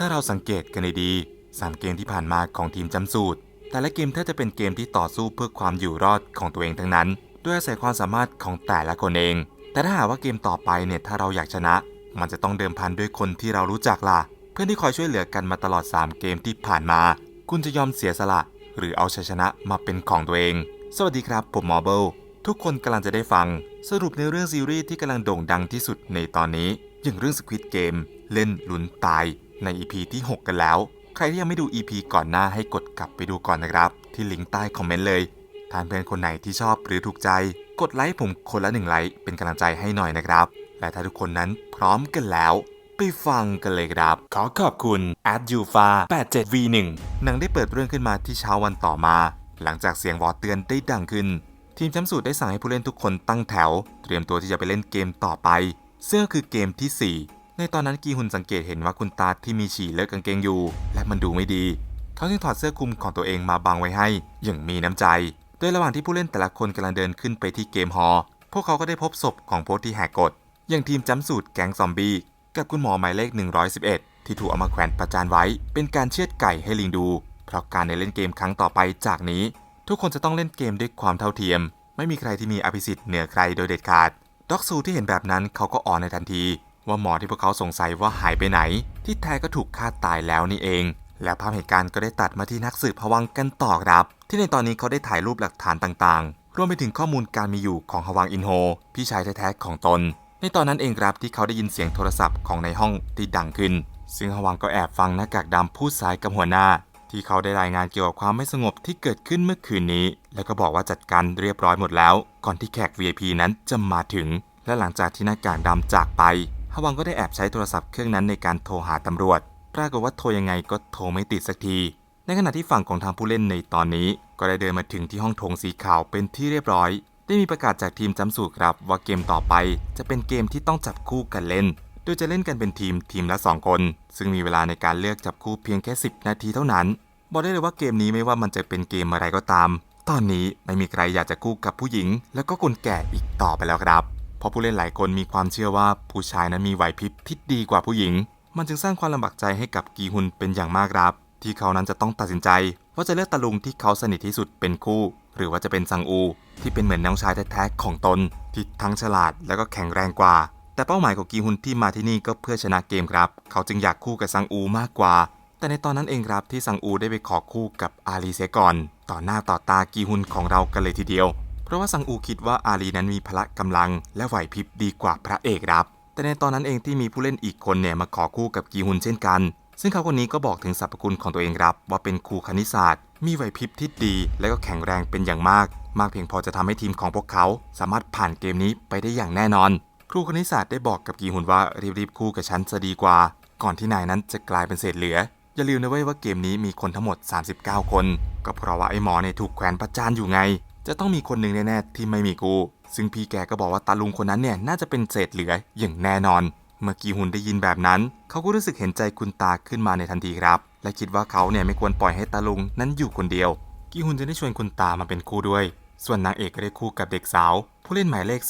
ถ้าเราสังเกตกันดีๆสามเกมที่ผ่านมาของทีมจำสูตร แต่ละเกมแทบจะเป็นเกมที่ต่อสู้เพื่อความอยู่รอดของตัวเองทั้งนั้น ด้วยอาศัยความสามารถของแต่ละคนเอง แต่ถ้าหากว่าเกมต่อไปเนี่ยถ้าเราอยากชนะ มันจะต้องเดิมพันด้วยคนที่เรารู้จักล่ะ เพื่อนที่คอยช่วยเหลือกันมาตลอด 3 เกมที่ผ่านมา คุณจะยอมเสียสละ หรือเอาชัยชนะมาเป็นของตัวเอง สวัสดีครับผมมอเบลทุกคนกำลังจะได้ฟัง สรุปในเรื่องซีรีส์ที่กำลังโด่งดังที่สุดในตอนนี้ อย่างเรื่อง Squid Game เล่นลุ้นตาย ใน EP ที่ 6 กันแล้ว ใครที่ยังไม่ดู EP ก่อนหน้าให้กดกลับไปดูก่อนนะครับ ที่ลิงก์ใต้คอมเมนต์เลยท่านเพื่อนคนไหนที่ชอบหรือถูกใจ กดไลค์ผมคนละหนึ่งไลค์เป็นกำลังใจให้หน่อยนะครับ และถ้าทุกคนนั้นพร้อมกันแล้วไปฟังกันเลยครับ ขอขอบคุณ a d u f a 87v1 หนังได้เปิดเรื่องขึ้นมาที่เช้าวันต่อมา หลังจากเสียงวอเตือนได้ดังขึ้น ทีมแชมป์สูตรได้สั่งให้ผู้เล่นทุกคนตั้งแถว เตรียมตัวที่จะไปเล่นเกมต่อไป ซึ่งก็คือเกมทีสี่4 ในตอนนั้นกีฮุนสังเกตเห็นว่าคุณตาที่มีฉี่เลิกกางเกงอยู่ และมันดูไม่ดี เขาจึงถอดเสื้อคลุมของตัวเองมาบังไว้ให้ อย่างมีน้ำใจ โดยระหว่างที่ผู้เล่นแต่ละคนกำลังเดินขึ้นไปที่เกมฮอลล์พวกเขาก็ได้พบศพของโพสที่แหกกฎ อย่างทีมจำสูตรแก๊งซอมบี้กับคุณหมอหมายเลข 111 ที่ถูกเอามาแขวนประจานไว้ เป็นการเชือดไก่ให้ลิงดู เพราะการในเล่นเกมครั้งต่อไปจากนี้ ทุกคนจะต้องเล่นเกมด้วยความเท่าเทียม ไม่มีใครที่มีอภิสิทธิ์เหนือใครโดยเด็ดขาดด็อกซูที่เห็นแบบนั้นเขาก็อ่อนในทันที ว่าหมอที่พวกเขาสงสัยว่าหายไปไหน ที่แท้ก็ถูกฆ่าตายแล้วนี่เอง และภาพเหตุการณ์ก็ได้ตัดมาที่นักสืบพวังกันต่อครับ ที่ในตอนนี้เขาได้ถ่ายรูปหลักฐานต่างๆ รวมไปถึงข้อมูลการมีอยู่ของฮวังอินโฮ พี่ชายแท้ๆของตน ในตอนนั้นเองครับที่เขาได้ยินเสียงโทรศัพท์ของในห้องที่ดังขึ้น ซึ่งฮวังก็แอบฟังหน้ากากดำพูดสายกับหัวหน้าที่เขาได้รายงานเกี่ยวกับความไม่สงบที่เกิดขึ้นเมื่อคืนนี้ แล้วก็บอกว่าจัดการเรียบร้อยหมดแล้ว ก่อนที่แขก VIP นั้นจะมาถึง และหลังจากที่หน้ากากดำจากไป ฮวังก็ได้แอบใช้โทรศัพท์เครื่องนั้นในการโทรหาตำรวจ ปรากฏว่าโทรยังไงก็โทรไม่ติดสักที ในขณะที่ฝั่งของทางผู้เล่นในตอนนี้ ก็ได้เดินมาถึงที่ห้องโถงสีขาวเป็นที่เรียบร้อย ได้มีประกาศจากทีมจำสูตรครับว่าเกมต่อไป จะเป็นเกมที่ต้องจับคู่กันเล่น โดยจะเล่นกันเป็นทีมทีมละ 2 คน ซึ่งมีเวลาในการเลือกจับคู่เพียงแค่ 10 นาทีเท่านั้น บอกได้เลยว่าเกมนี้ไม่ว่ามันจะเป็นเกมอะไรก็ตาม ตอนนี้ไม่มีใครอยากจะคู่กับผู้หญิง แล้วก็คนแก่อีกต่อไปแล้วครับ เพราะผู้เล่นหลายคนมีความเชื่อว่าผู้ชายนั้นมีไหวพริบที่ดีกว่าผู้หญิง มันจึงสร้างความลำบากใจให้กับกีฮุนเป็นอย่างมากครับ ที่เขานั้นจะต้องตัดสินใจ ว่าจะเลือกตะลุงที่เขาสนิทที่สุดเป็นคู่ หรือว่าจะเป็นซังอู ที่เป็นเหมือนน้องชายแท้ๆของตน ที่ทั้งฉลาดและก็แข็งแรงกว่า แต่เป้าหมายของกีฮุนที่มาที่นี่ก็เพื่อชนะเกมครับ เขาจึงอยากคู่กับซังอูมากกว่า แต่ในตอนนั้นเองครับที่ซังอูได้ไปขอคู่กับอาลีเสียก่อน ต่อหน้าต่อตากีฮุนของเรากันเลยทีเดียว เพราะว่าซังอูคิดว่าอาลีนั้นมีพละกำลัง และไหวพริบดีกว่าพระเอกครับ แต่ในตอนนั้นเองที่มีผู้เล่นอีกคนเนี่ยมาขอคู่กับกีฮุนเช่นกัน ซึ่งเขาคนนี้ก็บอกถึงสรรพคุณของตัวเองครับ ว่าเป็นครูคณิตศาสตร์ มีไหวพริบที่ดี และก็แข็งแรงเป็นอย่างมาก มากเพียงพอจะทำให้ทีมของพวกเขา สามารถผ่านเกมนี้ไปได้อย่างแน่นอน ครูคณิตศาสตร์ได้บอกกับกีฮุนว่ารีบๆคู่กับฉันจะดีกว่า ก่อนที่นายนั้นจะกลายเป็นเศษเหลืออย่าลืมนะเว้ยว่าเกมนี้มีคนทั้งหมด 39 คน ก็เพราะว่าไอ้หมอเนี่ยถูกแขวนประจานอยู่ไง จะต้องมีคนหนึ่งแน่ๆที่ไม่มีกู ซึ่งพี่แกก็บอกว่าตาลุงคนนั้นเนี่ยน่าจะเป็นเศษเหลืออย่างแน่นอน เมื่อกีฮุนได้ยินแบบนั้น เขาก็รู้สึกเห็นใจคุณตาขึ้นมาในทันทีครับ และคิดว่าเขาเนี่ยไม่ควรปล่อยให้ตาลุงนั้นอยู่คนเดียว กีฮุนจะได้ชวนคุณตามาเป็นคู่ด้วย ส่วนนางเอกก็ได้คู่กับเด็กสาว ผู้เล่นหมายเลข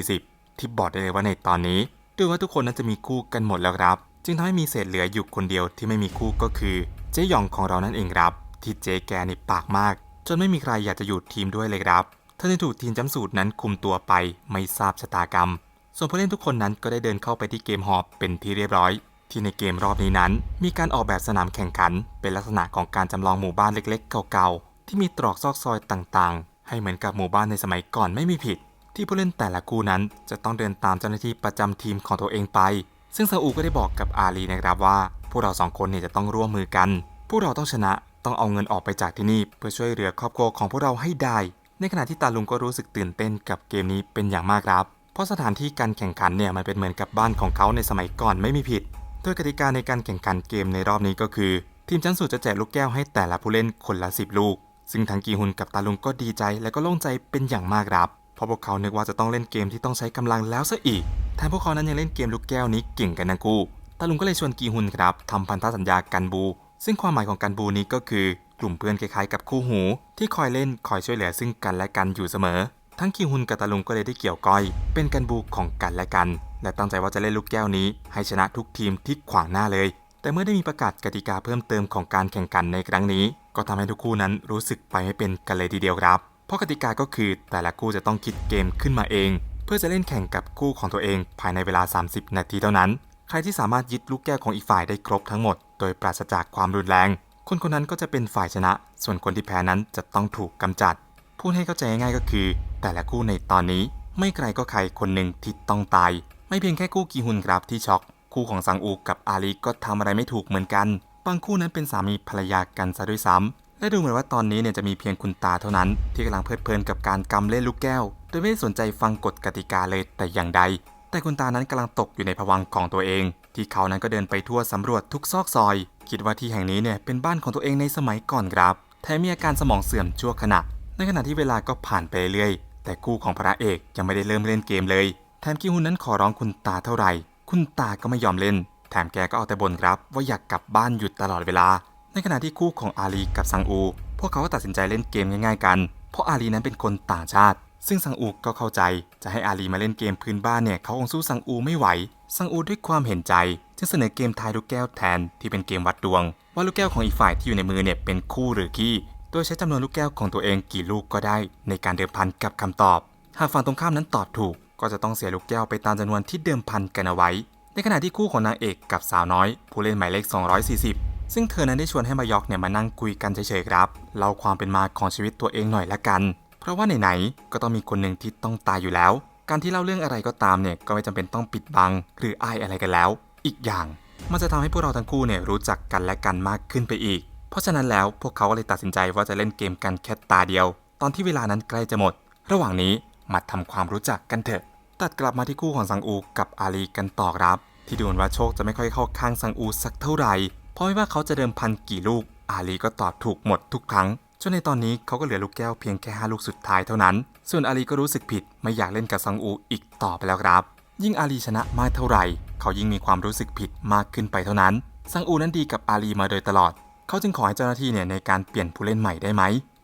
240 ที่บอกได้เลยว่าในตอนนี้ดูว่าทุกคนนั้นจะมีคู่กันหมดแล้วครับ จึงทำให้มีเศษเหลืออยู่คนเดียวที่ไม่มีคู่ก็คือ เจ๊หยองของเรานั่นเองครับ ที่เจ๊แกนี่ปากมาก จนไม่มีใครอยากจะอยู่ทีมด้วยเลยครับเธอจึงถูกทีมจำสูตรนั้นคุมตัวไปไม่ทราบชะตากรรม ส่วนผู้เล่นทุกคนนั้นก็ได้เดินเข้าไปที่เกมหอบเป็นที่เรียบร้อย ที่ในเกมรอบนี้นั้น มีการออกแบบสนามแข่งขัน เป็นลักษณะของการจำลองหมู่บ้านเล็ก ๆ เก่าๆ ที่มีตรอกซอกซอยต่างๆ ให้เหมือนกับหมู่บ้านในสมัยก่อนไม่มีผิด ที่ผู้เล่นแต่ละคู่นั้น จะต้องเดินตามเจ้าหน้าที่ประจำทีมของตัวเองไป ซึ่งซาอูก็ได้บอกกับอาลีนะครับว่าพวกเราสองคนเนี่ยจะต้องร่วมมือกันพวกเราต้องชนะ ต้องเอาเงินออกไปจากที่นี่เพื่อช่วยเหลือครอบครัวของพวกเราให้ได้ ในขณะที่ตาลุงก็รู้สึกตื่นเต้นกับเกมนี้เป็นอย่างมากครับ เพราะสถานที่การแข่งขันเนี่ยมันเป็นเหมือนกับบ้านของเขาในสมัยก่อนไม่มีผิดโดยกติกาในการแข่งขันเกมในรอบนี้ก็คือ ทีมชั้นสูตรจะแจกลูกแก้วให้แต่ละผู้เล่นคนละ 10 ลูก ซึ่งทั้งกีฮุนกับตาลุงก็ดีใจและก็โล่งใจเป็นอย่างมากครับ เพราะพวกเขานึกว่าจะต้องเล่นเกมที่ต้องใช้กำลังแล้วซะอีกแถมพวกเขานั้นยังเล่นเกมลูกแก้วนี้เก่งกันทั้งคู่ตาลุงก็เลยชวนกีฮุนครับทำพันธสัญญากันบู ซึ่งความหมายของกันบูนี้ก็คือกลุ่มเพื่อนคล้ายๆกับคู่หู ที่คอยเล่นคอยช่วยเหลือซึ่งกันและกันอยู่เสมอ ทั้งกีฮุนกับตาลุงก็เลยได้เกี่ยวก้อย เป็นกันบูของกันและกัน และตั้งใจว่าจะเล่นลูกแก้วนี้ ให้ชนะทุกทีมที่ขวางหน้าเลย แต่เมื่อได้มีประกาศกติกาเพิ่มเติมของการแข่งขันในครั้งนี้ ก็ทำให้ทุกคู่นั้นรู้สึกไปไม่เป็นกันเลยทีเดียวครับ เพราะกติกาก็คือแต่ละคู่จะต้องคิดเกมขึ้นมาเอง เพื่อจะเล่นแข่งกับคู่ของตัวเอง ภายในเวลา 30 นาทีเท่านั้น ใครที่สามารถยึดลูกแก้วของอีกฝ่ายได้ครบทั้งหมด โดยปราศจากความรุนแรง คนคนนั้นก็จะเป็นฝ่ายชนะ ส่วนคนที่แพ้นั้นจะต้องถูกกำจัด พูดให้เข้าใจง่ายก็คือ แต่ละคู่ในตอนนี้ ไม่ใครก็ใครคนหนึ่งที่ต้องตาย ไม่เพียงแค่คู่กีฮุนครับที่ช็อก คู่ของซังอูกับอาลีก็ทำอะไรไม่ถูกเหมือนกัน บางคู่นั้นเป็นสามีภรรยากันซะด้วยซ้ำและดูเหมือนว่าตอนนี้เนี่ยจะมีเพียงคุณตาเท่านั้น ที่กำลังเพลิดเพลินกับการกำเล่นลูกแก้ว โดยไม่ได้สนใจฟังกฎกติกาเลยแต่อย่างใด แต่คุณตานั้นกำลังตกอยู่ในภวังของตัวเอง ที่เขานั้นก็เดินไปทั่วสำรวจทุกซอกซอย คิดว่าที่แห่งนี้เนี่ยเป็นบ้านของตัวเองในสมัยก่อนครับ แถมมีอาการสมองเสื่อมชั่วขณะ ในขณะที่เวลาก็ผ่านไปเรื่อยแต่คู่ของพระเอกยังไม่ได้เริ่มเล่นเกมเลย แถมกิฮุนนั้นขอร้องคุณตาเท่าไหร่ คุณตาก็ไม่ยอมเล่น แถมแกก็เอาแต่บ่นครับ ว่าอยากกลับบ้านหยุดตลอดเวลา ในขณะที่คู่ของอาลีกับซังอู พวกเขาก็ตัดสินใจเล่นเกมง่ายๆกัน เพราะอาลีนั้นเป็นคนต่างชาติ ซึ่งซังอูก็เข้าใจจะให้อาลีมาเล่นเกมพื้นบ้านเนี่ยเขาคงสู้ซังอูไม่ไหว ซังอูด้วยความเห็นใจจึงเสนอเกมทายลูกแก้วแทนที่เป็นเกมวัดดวง ว่าลูกแก้วของอีกฝ่ายที่อยู่ในมือเนี่ยเป็นคู่หรือขี้โดยใช้จำนวนลูกแก้วของตัวเองกี่ลูกก็ได้ ในการเดิมพันกับคำตอบ หากฝั่งตรงข้ามนั้นตอบถูก ก็จะต้องเสียลูกแก้วไปตามจำนวนที่เดิมพันกันเอาไว้ ในขณะที่คู่ของนางเอกกับสาวน้อย ผู้เล่นหมายเลข 240 ซึ่งเธอนั้นได้ชวนให้มายอกเนี่ยมานั่งคุยกันเฉยๆครับเล่าความเป็นมาของชีวิตตัวเองหน่อยละกัน เพราะว่าไหนๆก็ต้องมีคนหนึ่งที่ต้องตายอยู่แล้ว การที่เล่าเรื่องอะไรก็ตามเนี่ยก็ไม่จำเป็นต้องปิดบัง หรืออายอะไรกันแล้ว อีกอย่าง มันจะทำให้พวกเราทั้งคู่เนี่ยรู้จักกันและกันมากขึ้นไปอีก เพราะฉะนั้นแล้วพวกเขาเลยตัดสินใจว่าจะเล่นเกมกันแค่ตาเดียว ตอนที่เวลานั้นใกล้จะหมด ระหว่างนี้มาทำความรู้จักกันเถอะ ตัดกลับมาที่คู่ของซังอูกับอาลีกันต่อครับ ที่ดูเหมือนว่าโชคจะไม่ค่อยเข้าข้างซังอูสักเท่าไหร่เพราะไม่ว่าเขาจะเดิมพันกี่ลูกอาลีก็ตอบถูกหมดทุกครั้ง จนในตอนนี้เขาก็เหลือลูกแก้วเพียงแค่5ลูกสุดท้ายเท่านั้น ส่วนอาลีก็รู้สึกผิดไม่อยากเล่นกับซังอูอีกต่อไปแล้วครับ ยิ่งอาลีชนะมากเท่าไหร่ เขายิ่งมีความรู้สึกผิดมากขึ้นไปเท่านั้น ซังอูนั้นดีกับอาลีมาโดยตลอด เขาจึงขอให้เจ้าหน้าที่เนี่ยในการเปลี่ยนผู้เล่นใหม่ได้ไหม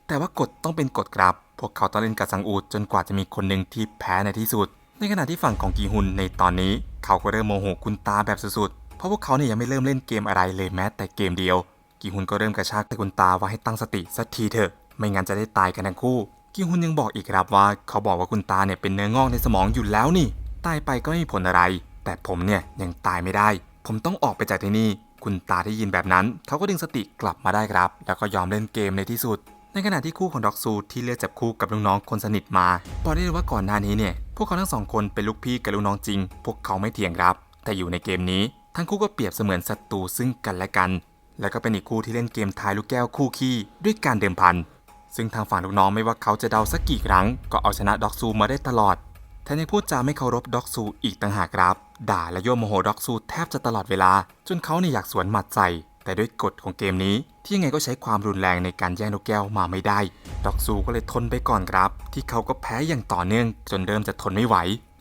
แต่ว่ากฎต้องเป็นกฎครับ พวกเขาต้องเล่นกับซังอูจนกว่าจะมีคนหนึ่งที่แพ้ในที่สุด ในขณะที่ฝั่งของกีฮุนในตอนนี้ เขาก็เริ่มโมโหคุณตาแบบสุดๆ เพราะพวกเขาเนี่ยยังไม่เริ่มเล่นเกมอะไรเลยแม้แต่เกมเดียว กีฮุนก็เริ่มกระชากต่คุณตาว่าให้ตั้งสติสักทีเถอะ ไม่งั้นจะได้ตายกันทั้งคู่ กีฮุนยังบอกอีกครับว่าเขาบอกว่าคุณตาเนี่ยเป็นเนื้องอกในสมองอยู่แล้วนี่ ตายไปก็ไม่มีผลอะไร แต่ผมเนี่ยยังตายไม่ได้ ผมต้องออกไปจากที่นี่ คุณตาได้ยินแบบนั้น เขาก็ดึงสติกลับมาได้ครับ แล้วก็ยอมเล่นเกมในที่สุด ในขณะที่คู่ของด็อกซูที่เลือกจับคู่กับลูกน้องคนสนิทมาบอกได้เลยว่าก่อนหน้านี้เนี่ย พวกเขาทั้งสองคนเป็นลูกพี่กับลูกน้องจริง พวกเขาไม่เถียงครับ แต่อยู่ในเกมนี้ ทั้งคู่ก็เปรียบเสมือนศัตรูซึ่งกันและกัน และก็เป็นอีกคู่ที่เล่นเกมทายลูกแก้วคู่ขี้ด้วยการเดิมพัน ซึ่งทางฝั่งลูกน้องไม่ว่าเขาจะเดาสักกี่ครั้ง ก็เอาชนะด็อกซูมาได้ตลอดแถมยังพูดจาไม่เคารพด็อกซูอีกต่างหากครับ ด่าและโยมโมโหด็อกซูแทบจะตลอดเวลา จนเขาเนี่ยอยากสวนหมัดใส่ แต่ด้วยกฎของเกมนี้ ที่ยังไงก็ใช้ความรุนแรงในการแย่งลูกแก้วมาไม่ได้ ด็อกซูก็เลยทนไปก่อนครับ ที่เขาก็แพ้อย่างต่อเนื่องจนเริ่มจะทนไม่ไหว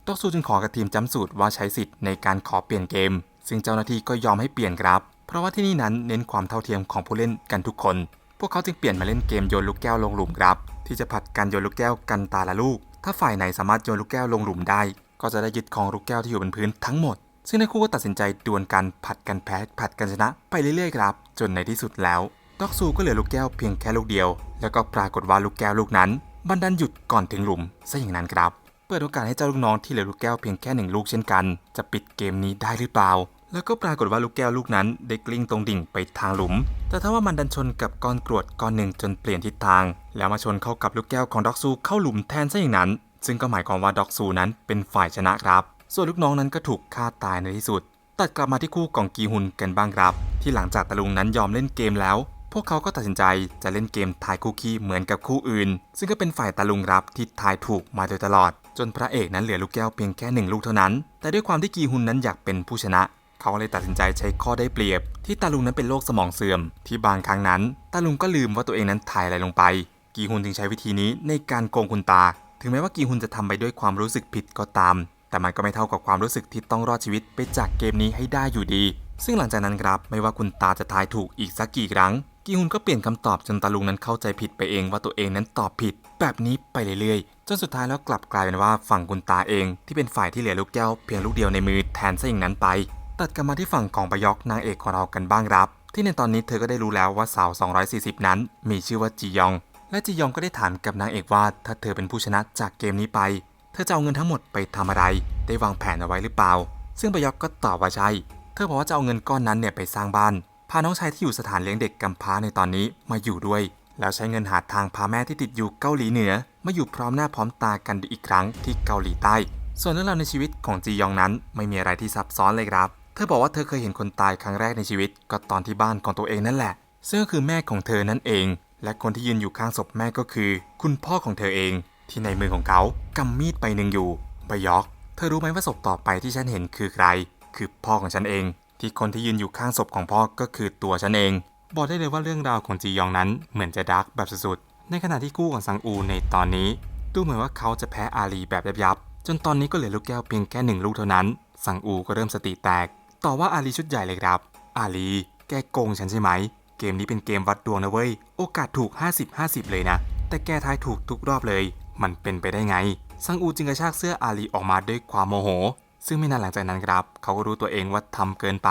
ด็อกซูจึงขอกับทีมจำสูตรว่าใช้สิทธิ์ในการขอเปลี่ยนเกม ซึ่งเจ้าหน้าที่ก็ยอมให้เปลี่ยนครับ เพราะว่าที่นี่นั้นเน้นความเท่าเทียมของผู้เล่นกันทุกคน พวกเขาจึงเปลี่ยนมาเล่นเกมโยนลูกแก้วลงหลุมครับ ที่จะผัดกันโยนลูกแก้วกันตาละลูก ถ้าฝ่ายไหนสามารถโยนลูกแก้วลงหลุมได้ ก็จะได้ยึดของลูกแก้วที่อยู่บนพื้นทั้งหมด ซึ่งทั้งคู่ก็ตัดสินใจดวลกันผัดกันแพ้ผัดกันชนะ ไปเรื่อยๆครับ จนในที่สุดแล้วด็อกซูก็เหลือลูกแก้วเพียงแค่ลูกเดียว แล้วก็ปรากฏว่าลูกแก้วลูกนั้นบันดันหยุดก่อนถึงหลุมซะอย่างนั้นครับ เปิดโอกาสให้เจ้าลูกน้องที่เหลือลูกแก้วเพียงแค่หนึ่งลูกเช่นกัน จะปิดเกมนี้ได้หรือเปล่า แล้วก็ปรากฏว่าลูกแก้วลูกนั้นได้กลิ้งตรงดิ่งไปทางหลุม แต่ถ้าว่ามันดันชนกับก้อนกรวดก้อนหนึ่งจนเปลี่ยนทิศทาง แล้วมาชนเข้ากับลูกแก้วของด็อกซูเข้าหลุมแทนซะอย่างนั้น ซึ่งก็หมายความว่าด็อกซูนั้นเป็นฝ่ายชนะครับ ส่วนลูกน้องนั้นก็ถูกฆ่าตายในที่สุด ตัดกลับมาที่คู่ของกีฮุนกันบ้างครับ ที่หลังจากตะลุงนั้นยอมเล่นเกมแล้ว พวกเขาก็ตัดสินใจจะเล่นเกมทายคู่ขี้เหมือนกับคู่อื่น ซึ่งก็เป็นฝ่ายตะลุงรับที่ทายถูกมาโดยตลอด จนพระเอกนั้นเหลือลูกแก้วเพียงแค่หนึ่งลูกเท่านั้น แต่ด้วยความที่กีฮุนนั้นอยากเป็นผู้ชนะ เขาเลยตัดสินใจใช้ข้อได้เปรียบ ที่ตาลุงนั้นเป็นโรคสมองเสื่อม ที่บางครั้งนั้นตาลุงก็ลืมว่าตัวเองนั้นถ่ายอะไรลงไป กีฮุนจึงใช้วิธีนี้ในการโกงคุณตา ถึงแม้ว่ากีฮุนจะทำไปด้วยความรู้สึกผิดก็ตาม แต่มันก็ไม่เท่ากับความรู้สึกที่ต้องรอดชีวิตไปจากเกมนี้ให้ได้อยู่ดี ซึ่งหลังจากนั้นครับไม่ว่าคุณตาจะทายถูกอีกสักกี่ครั้งกีฮุนก็เปลี่ยนคำตอบจนตาลุงนั้นเข้าใจผิดไปเองว่าตัวเองนั้นตอบผิด แบบนี้ไปเรื่อยๆ จนสุดท้ายแล้วกลับกลายเป็นว่าฝั่งคุณตาเองที่เป็นฝ่ายที่เหลือลูกแก้วเพียงลูกเดียวในมือแทนซะอย่างนั้นไป ตัดกลับมาที่ฝั่งของปยอกนางเอกของเรากันบ้างครับ ที่ในตอนนี้เธอก็ได้รู้แล้วว่าสาว 240 นั้น มีชื่อว่าจียอง และจียองก็ได้ถามกับนางเอกว่า ถ้าเธอเป็นผู้ชนะจากเกมนี้ไป เธอจะเอาเงินทั้งหมดไปทำอะไร ได้วางแผนเอาไว้หรือเปล่า ซึ่งปยอกก็ตอบว่าใช่ เธอบอกว่าจะเอาเงินก้อนนั้นเนี่ยไปสร้างบ้าน พาน้องชายที่อยู่สถานเลี้ยงเด็กกำพร้าในตอนนี้มาอยู่ด้วย แล้วใช้เงินหาทางพาแม่ที่ติดอยู่เกาหลีเหนือ มาอยู่พร้อมหน้าพร้อมตากันอีกครั้งที่เกาหลีใต้ ส่วนเรื่องราวในชีวิตของจียองนั้นไม่มีอะไรที่ซับซ้อนเลยครับ เธอบอกว่าเธอเคยเห็นคนตายครั้งแรกในชีวิต ก็ตอนที่บ้านของตัวเองนั่นแหละ ซึ่งก็คือแม่ของเธอนั่นเอง และคนที่ยืนอยู่ข้างศพแม่ก็คือ คุณพ่อของเธอเอง ที่ในมือของเขากำมีดไปหนึ่งอยู่บยอก เธอรู้ไหมว่าศพต่อไปที่ฉันเห็นคือใคร คือพ่อของฉันเอง ที่คนที่ยืนอยู่ข้างศพของพ่อก็คือตัวฉันเอง บอกได้เลยว่าเรื่องราวของจียองนั้นเหมือนจะดาร์กแบบสุดๆ ในขณะที่คู่ของซังอูในตอนนี้ ดูเหมือนว่าเขาจะแพ้อาลีแบบยับๆจนตอนนี้ก็เหลือลูกแก้วเพียงแค่หนึ่งลูกเท่านั้น ซังอูก็เริ่มสติแตก ต่อว่าอาลีชุดใหญ่เลยครับ อาลี แกโกงฉันใช่ไหม เกมนี้เป็นเกมวัดดวงนะเว้ย โอกาสถูก 50-50 เลยนะ แต่แกทายถูกทุกรอบเลย มันเป็นไปได้ไง ซังอูจึงกระชากเสื้ออาลีออกมาด้วยความโมโห ซึ่งไม่นานหลังจากนั้นครับ เขาก็รู้ตัวเองว่าทำเกินไป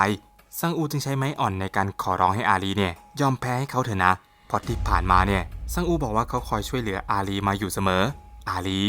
ซังอูจึงใช้ไม้อ่อนในการขอร้องให้อาลีเนี่ย ยอมแพ้ให้เขาเถอะนะเพราะที่ผ่านมาเนี่ย ซังอูบอกว่าเขาคอยช่วยเหลืออาลีมาอยู่เสมอ อาลี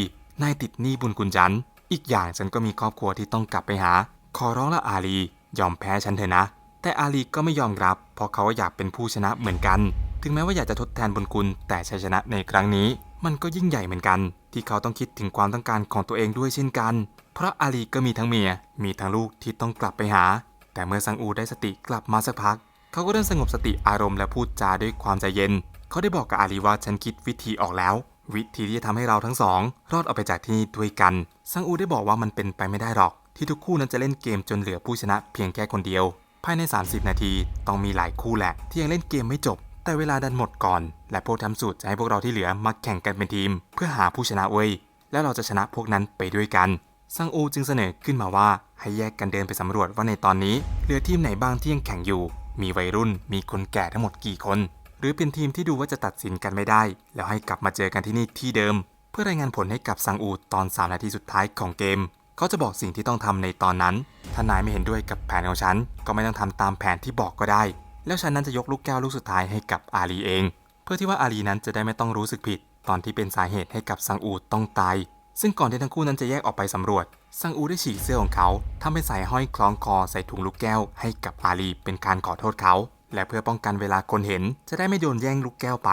นายติดหนี้บุญคุณฉัน อีกอย่างฉันก็มีครอบครัวที่ต้องกลับไปหา ขอร้องละอาลี ยอมแพ้ฉันเถอะนะ แต่อาลีก็ไม่ยอมรับ เพราะเขาอยากเป็นผู้ชนะเหมือนกัน ถึงแม้ว่าอยากจะทดแทนบุญคุณ แต่ชัยชนะในครั้งนี้ มันก็ยิ่งใหญ่เหมือนกัน ที่เขาต้องคิดถึงความต้องการของตัวเองด้วยเช่นกัน เพราะอาลีก็มีทั้งเมีย มีทั้งลูกที่ต้องกลับไปหา แต่เมื่อซังอูได้สติกลับมาสักพัก เขาก็เริ่มสงบสติอารมณ์และพูดจาด้วยความใจเย็น เขาได้บอกกับอาลีว่าฉันคิดวิธีออกแล้ววิธีที่จะทำให้เราทั้งสอง รอดออกไปจากที่นี่ด้วยกัน ซังอูได้บอกว่ามันเป็นไปไม่ได้หรอก ที่ทุกคู่นั้นจะเล่นเกมจนเหลือผู้ชนะเพียงแค่คนเดียว ภายใน 30 นาทีต้องมีหลายคู่แหละ ที่ยังเล่นเกมไม่จบ แต่เวลาดันหมดก่อน และพวกทำสูตรจะให้พวกเราที่เหลือมาแข่งกันเป็นทีม เพื่อหาผู้ชนะเว้ยแล้วเราจะชนะพวกนั้นไปด้วยกันซังอูจึงเสนอขึ้นมาว่าให้แยกกันเดินไปสำรวจว่าในตอนนี้เหลือทีมไหนบ้างที่ยังแข่งอยู่ มีวัยรุ่น มีคนแก่ทั้งหมดกี่คน หรือเป็นทีมที่ดูว่าจะตัดสินกันไม่ได้ แล้วให้กลับมาเจอกันที่นี่ที่เดิม เพื่อรายงานผลให้กับซังอูตอน 3 นาทีสุดท้ายของเกม เขาจะบอกสิ่งที่ต้องทำในตอนนั้น ถ้านายไม่เห็นด้วยกับแผนของฉัน ก็ไม่ต้องทำตามแผนที่บอกก็ได้ แล้วฉันนั้นจะยกลูกแก้วลูกสุดท้ายให้กับอาลีเอง เพื่อที่ว่าอาลีนั้นจะได้ไม่ต้องรู้สึกผิด ตอนที่เป็นสาเหตุให้กับซังอูต้องตาย ซึ่งก่อนที่ทั้งคู่นั้นจะแยกออกไปสำรวจ ซังอูได้ฉีกเสื้อของเขาทำเป็นสายห้อยคล้องคอใส่ถุงลูกแก้ว ให้กับอาลีเป็นการขอโทษเขา และเพื่อป้องกันเวลาคนเห็น จะได้ไม่โดนแย่งลูกแก้วไป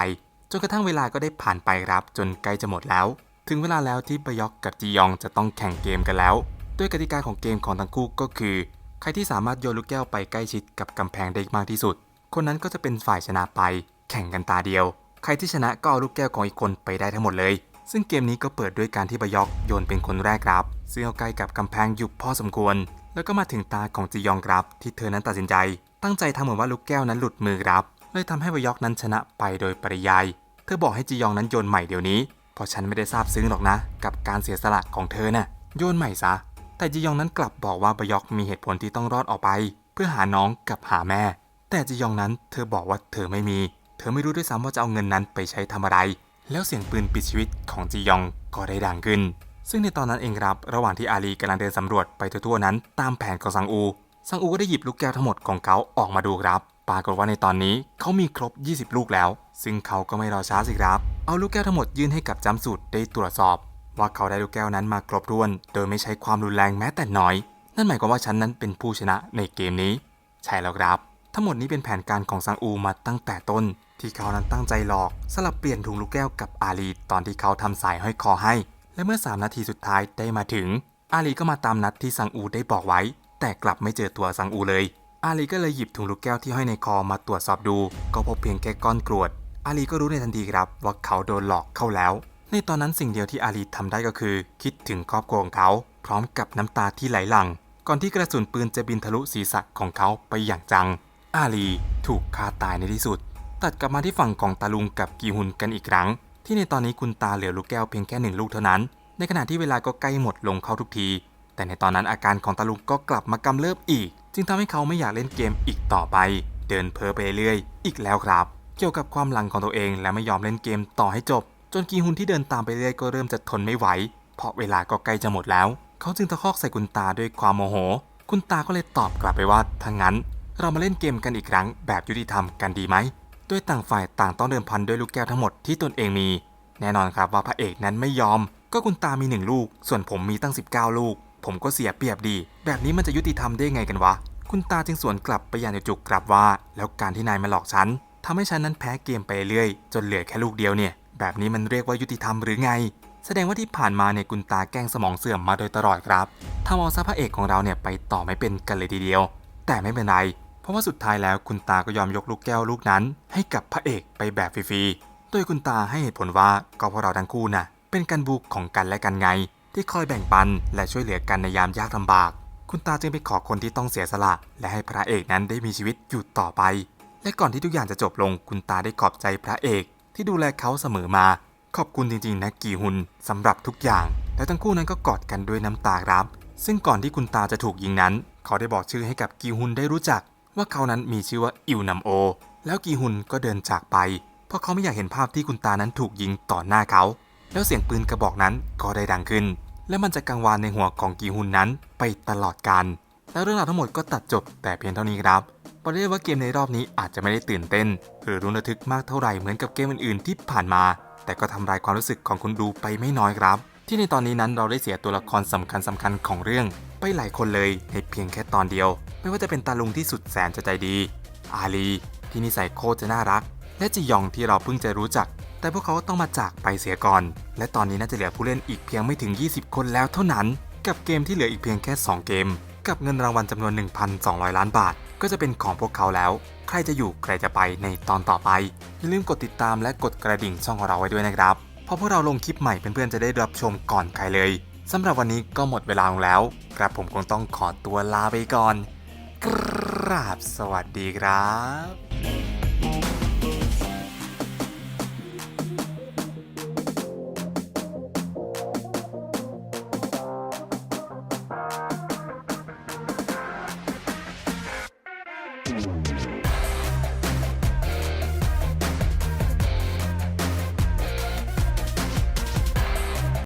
จนกระทั่งเวลาก็ได้ผ่านไปครับ จนใกล้จะหมดแล้ว ถึงเวลาแล้วที่บยอกกับจียองจะต้องแข่งเกมกันแล้ว ด้วยกติกาของเกมของทั้งคู่ก็คือ ใครที่สามารถโยนลูกแก้วไปใกล้ชิดกับกำแพงได้มากที่สุด คนนั้นก็จะเป็นฝ่ายชนะไป แข่งกันตาเดียว ใครที่ชนะก็เอาลูกแก้วของอีกคนไปได้ทั้งหมดเลย ซึ่งเกมนี้ก็เปิดด้วยการที่บยอกโยนเป็นคนแรกครับซึ่งเอาใกล้กับกำแพงอยู่พอสมควร แล้วก็มาถึงตาของจียองครับ ที่เธอนั้นตัดสินใจ ตั้งใจทำเหมือนว่าลูกแก้วนั้นหลุดมือครับเลยทำให้บยอกนั้นชนะไปโดยปริยาย เธอบอกให้จียองนั้นโยนใหม่เดี๋ยวนี้ เพราะฉันไม่ได้ทราบซึ้งหรอกนะ กับการเสียสละของเธอน่ะโยนใหม่ซะ แต่จียองนั้นกลับบอกว่าบยอกมีเหตุผลที่ต้องรอดออกไป เพื่อหาน้องกับหาแม่ แต่จียองนั้นเธอบอกว่าเธอไม่มี เธอไม่รู้ด้วยซ้ำว่าจะเอาเงินนั้นไปใช้ทำอะไร แล้วเสียงปืนปิดชีวิตของจียองก็ได้ดังขึ้น ซึ่งในตอนนั้นเองครับ ระหว่างที่อาลีกำลังเดินสำรวจไปทั่วๆนั้น ตามแผนของซังอู ซังอูก็ได้หยิบลูกแก้วทั้งหมดของเขาออกมาดูครับ ปรากฏว่าในตอนนี้เขามีครบ 20 ลูกแล้ว ซึ่งเขาก็ไม่รอช้าสิครับ เอาลูกแก้วทั้งหมดยื่นให้กับจำสูตรได้ตรวจสอบ ว่าเขาได้ลูกแก้วนั้นมาครบถ้วน โดยไม่ใช้ความรุนแรงแม้แต่น้อย นั่นหมายความว่าฉันนั้นเป็นผู้ชนะในเกมนี้ ใช่แล้วครับ ทั้งหมดนี้เป็นแผนการของซังอูมาตั้งแต่ต้น ที่เขานั้นตั้งใจหลอก สลับเปลี่ยนถุงลูกแก้วกับอาลีตอนที่เขาทำสายห้อยคอให้ และเมื่อ 3 นาทีสุดท้ายได้มาถึง อาลีก็มาตามนัดที่ซังอูได้บอกไว้ แต่กลับไม่เจอตัวซังอูเลย อาลีก็เลยหยิบถุงลูกแก้วที่ห้อยในคอมาตรวจสอบดู ก็พบเพียงแค่ก้อนกรวด อาลีก็รู้ในทันทีครับว่าเขาโดนหลอกเข้าแล้ว ในตอนนั้นสิ่งเดียวที่อาลีทำได้ก็คือ คิดถึงครอบครัวของเขา พร้อมกับน้ำตาที่ไหลหลั่ง ก่อนที่กระสุนปืนจะบินทะลุศีรษะของเขาไปอย่างจัง อาลีถูกฆ่าตายในที่สุด ตัดกลับมาที่ฝั่งของตาลุงกับกีฮุนกันอีกครั้ง ที่ในตอนนี้คุณตาเหลือลูกแก้วเพียงแค่หนึ่งลูกเท่านั้น ในขณะที่เวลาก็ใกล้หมดลงเข้าทุกที แต่ในตอนนั้นอาการของตาลุงก็กลับมากำเริบอีก จึงทำให้เขาไม่อยากเล่นเกมอีกต่อไป เดินเพ้อไปเรื่อยอีกแล้วครับ เกี่ยวกับความหลังของตัวเองและไม่ยอมเล่นเกมต่อให้จบ จนกีฮุนที่เดินตามไปเรื่อยก็เริ่มจะทนไม่ไหว เพราะเวลาก็ใกล้จะหมดแล้ว เขาจึงตะคอกใส่คุณตาด้วยความโมโห คุณตาก็เลยตอบกลับไปว่าถ้างั้น เรามาเล่นเกมกันอีกครั้ง แบบยุติธรรมกันดีไหมด้วยต่างฝ่ายต่างต้องเดิมพันด้วยลูกแก้วทั้งหมดที่ตนเองมี แน่นอนครับว่าพระเอกนั้นไม่ยอม ก็คุณตามีหนึ่งลูก ส่วนผมมีตั้ง 19 ลูก ผมก็เสียเปรียบดี แบบนี้มันจะยุติธรรมได้ไงกันวะ คุณตาจึงสวนกลับไปอย่างจุกกลับว่า แล้วการที่นายมาหลอกฉันทำให้ฉันนั้นแพ้เกมไปเรื่อยจนเหลือแค่ลูกเดียวเนี่ย แบบนี้มันเรียกว่ายุติธรรมหรือไง แสดงว่าที่ผ่านมาเนี่ยคุณตาแกล้งสมองเสื่อมมาโดยตลอดครับทำเอาซะพระเอกของเราเนี่ยไปต่อไม่เป็นกันเลยทีเดียว แต่ไม่เป็นไร เพราะว่าสุดท้ายแล้วคุณตาก็ยอมยกลูกแก้วลูกนั้น ให้กับพระเอกไปแบบฟรีๆ โดยคุณตาให้เหตุผลว่าก็เพราะเราทั้งคู่น่ะ เป็นกันบูของกันและกันไง ที่คอยแบ่งปันและช่วยเหลือกันในยามยากลำบาก คุณตาจึงไปขอคนที่ต้องเสียสละ และให้พระเอกนั้นได้มีชีวิตอยู่ต่อไป และก่อนที่ทุกอย่างจะจบลงคุณตาได้ขอบใจพระเอก ที่ดูแลเขาเสมอมา ขอบคุณจริงๆนะกีฮุนสำหรับทุกอย่าง และทั้งคู่นั้นก็กอดกันด้วยน้ำตาครับ ซึ่งก่อนที่คุณตาจะถูกยิงนั้น เขาได้บอกชื่อให้กับกีฮุนได้รู้จัก ว่าเขานั้นมีชื่อว่าอิวนัมโอ แล้วกีฮุนก็เดินจากไป เพราะเขาไม่อยากเห็นภาพที่คุณตานั้นถูกยิงต่อหน้าเขา แล้วเสียงปืนกระบอกนั้นก็ได้ดังขึ้น และมันจะกังวานในหัวของกีฮุนนั้นไปตลอดกาลแล้วเรื่องราวทั้งหมดก็ตัดจบแต่เพียงเท่านี้ครับบอกได้ว่าเกมในรอบนี้อาจจะไม่ได้ตื่นเต้น หรือรุนระทึกมากเท่าไหร่เหมือนกับเกมอื่นๆที่ผ่านมา แต่ก็ทำลายความรู้สึกของคุณดูไปไม่น้อยครับ ที่ในตอนนี้นั้นเราได้เสียตัวละครสำคัญสคัญๆของเรื่อง ไปหลายคนเลยในเพียงแค่ตอนเดียว ไม่ว่าจะเป็นตาลุงที่สุดแสนจะใจดี อาลีที่นิสัยโคตรจะน่ารัก และจียองที่เราเพิ่งจะรู้จัก แต่พวกเขาต้องมาจากไปเสียก่อน และตอนนี้น่าจะเหลือผู้เล่นอีกเพียงไม่ถึง 20 คนแล้วเท่านั้น กับเกมที่เหลืออีกเพียงแค่ 2 เกม กับเงินรางวัลจำนวน 1,200 ล้านบาท ก็จะเป็นของพวกเขาแล้ว ใครจะอยู่ใครจะไปในตอนต่อไป อย่าลืมกดติดตามและกดกระดิ่งช่องของเราไว้ด้วยนะครับเพราะพวกเราลงคลิปใหม่เพื่อนๆจะได้รับชมก่อนใครเลยสำหรับวันนี้ก็หมดเวลาลงแล้วครับผมคงต้องขอตัวลาไปก่อน กราบสวัสดีครับ